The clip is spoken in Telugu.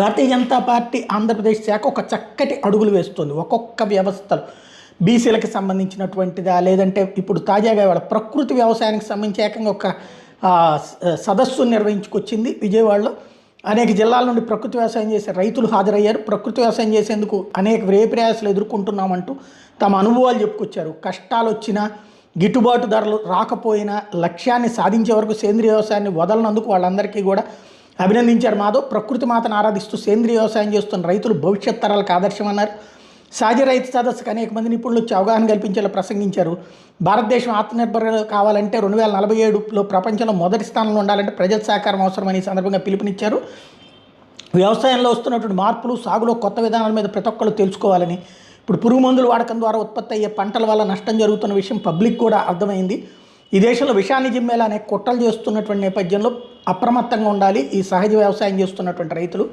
భారతీయ జనతా పార్టీ ఆంధ్రప్రదేశ్ శాఖ ఒక చక్కటి అడుగులు వేస్తుంది. ఒక్కొక్క వ్యవస్థలు బీసీలకు సంబంధించినటువంటిదా లేదంటే ఇప్పుడు తాజాగా ఇవాళ ప్రకృతి వ్యవసాయానికి సంబంధించి ఏకంగా ఒక సదస్సును సదస్సు నిర్వహించుకొచ్చింది విజయవాడలో. అనేక జిల్లాల నుండి ప్రకృతి వ్యవసాయం చేసే రైతులు హాజరయ్యారు. ప్రకృతి వ్యవసాయం చేసేందుకు అనేక వ్యయప్రయాసాలు ఎదుర్కొంటున్నామంటూ తమ అనుభవాలు చెప్పుకొచ్చారు. కష్టాలు వచ్చినా గిట్టుబాటు ధరలు రాకపోయినా లక్ష్యాన్ని సాధించే వరకు సేంద్రీయ వ్యవసాయాన్ని వదలనందుకు వాళ్ళందరికీ కూడా అభినందించారు మాధవ్. ప్రకృతి మాతను ఆరాధిస్తూ సేంద్రియ వ్యవసాయం చేస్తున్న రైతులు భవిష్యత్ తరాలకు ఆదర్శమన్నారు. సహజ రైతు సదస్సుకు అనేక మంది నిపుణులు వచ్చి అవగాహన కల్పించేలా ప్రసంగించారు. భారతదేశం ఆత్మనిర్భర కావాలంటే రెండు వేల నలభై ఏడులో ప్రపంచంలో మొదటి స్థానంలో ఉండాలంటే ప్రజల సహకారం అవసరమని సందర్భంగా పిలుపునిచ్చారు. వ్యవసాయంలో వస్తున్నటువంటి మార్పులు సాగులో కొత్త విధానాల మీద ప్రతి ఒక్కరు తెలుసుకోవాలని ఇప్పుడు పురుగు మందుల వాడకం ద్వారా ఉత్పత్తి అయ్యే పంటల వల్ల నష్టం జరుగుతున్న విషయం పబ్లిక్ కూడా అర్థమైంది. ఈ దేశంలో విషాన్ని జిమ్మేలా అనే కుట్రలు చేస్తున్నటువంటి నేపథ్యంలో అప్రమత్తంగా ఉండాలి ఈ సహజ వ్యవసాయం చేస్తున్నటువంటి రైతులు.